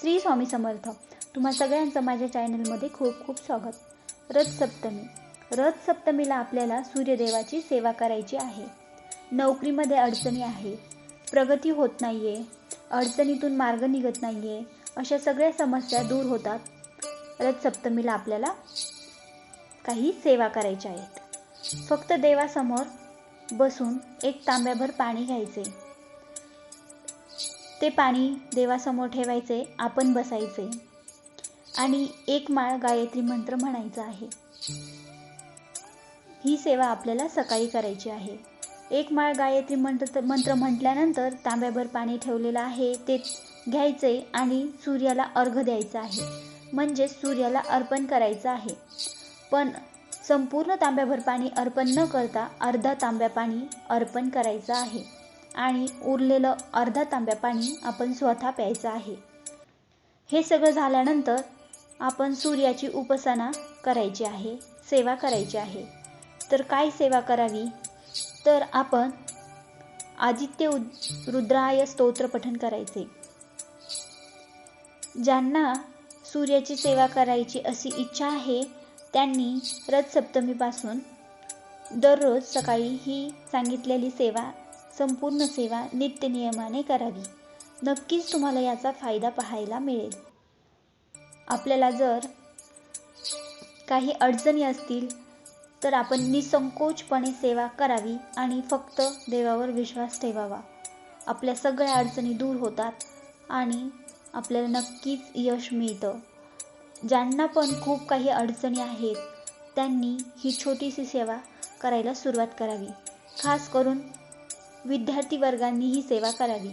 श्री स्वामी समर्थ. तुम्हा सगळ्यांचं माझ्या चॅनलमध्ये खूप खूप स्वागत. रथ सप्तमी. रथ सप्तमीला आपल्याला सूर्यदेवाची सेवा करायची आहे. नोकरीमध्ये अडचणी आहे. प्रगती होत नाही आहे अडचणीतून मार्ग निघत नाही आहे अशा सगळ्या समस्या दूर होतात. रथ सप्तमीला आपल्याला काही सेवा करायच्या आहेत. फक्त देवासमोर बसून एक तांब्याभर पाणी घ्यायचे. ते पाणी देवासमोर ठेवायचे आपण बसायचे. आणि एक माळ गायत्री मंत्र म्हणायचा आहे. ही सेवा आपल्याला सकाळी करायची आहे. एक माळ गायत्री मंत्र मंत्र म्हटल्यानंतर तांब्याभर पाणी ठेवलेलं आहे ते घ्यायचे आणि सूर्याला अर्घ द्यायचा आहे. म्हणजे सूर्याला अर्पण करायचं आहे. पण संपूर्ण तांब्याभर पाणी अर्पण न करता अर्धा तांब्या पाणी अर्पण करायचं आहे. आणि उरलेलं अर्धा तांब्या पाणी आपण स्वतः प्यायचं आहे. हे सगळं झाल्यानंतर आपण सूर्याची उपासना करायची आहे सेवा करायची आहे. तर काय सेवा करावी? तर आपण आदित्य रुद्राय स्तोत्र पठण करायचे. ज्यांना सूर्याची सेवा करायची अशी इच्छा आहे त्यांनी रथ सप्तमीपासून दररोज सकाळी ही सांगितलेली सेवा संपूर्ण सेवा नित्यनियमाने करावी. नक्कीच तुम्हाला याचा फायदा पाहायला मिळेल. आपल्याला जर काही अडचणी असतील तर आपण निसंकोचपणे सेवा करावी आणि फक्त देवावर विश्वास ठेवावा. आपल्या सगळ्या अडचणी दूर होतात आणि आपल्याला नक्कीच यश मिळतं. ज्यांना पण खूप काही अडचणी आहेत त्यांनी ही छोटीशी सेवा करायला सुरुवात करावी. खास करून विद्यार्थी वर्गांनी ही सेवा करावी.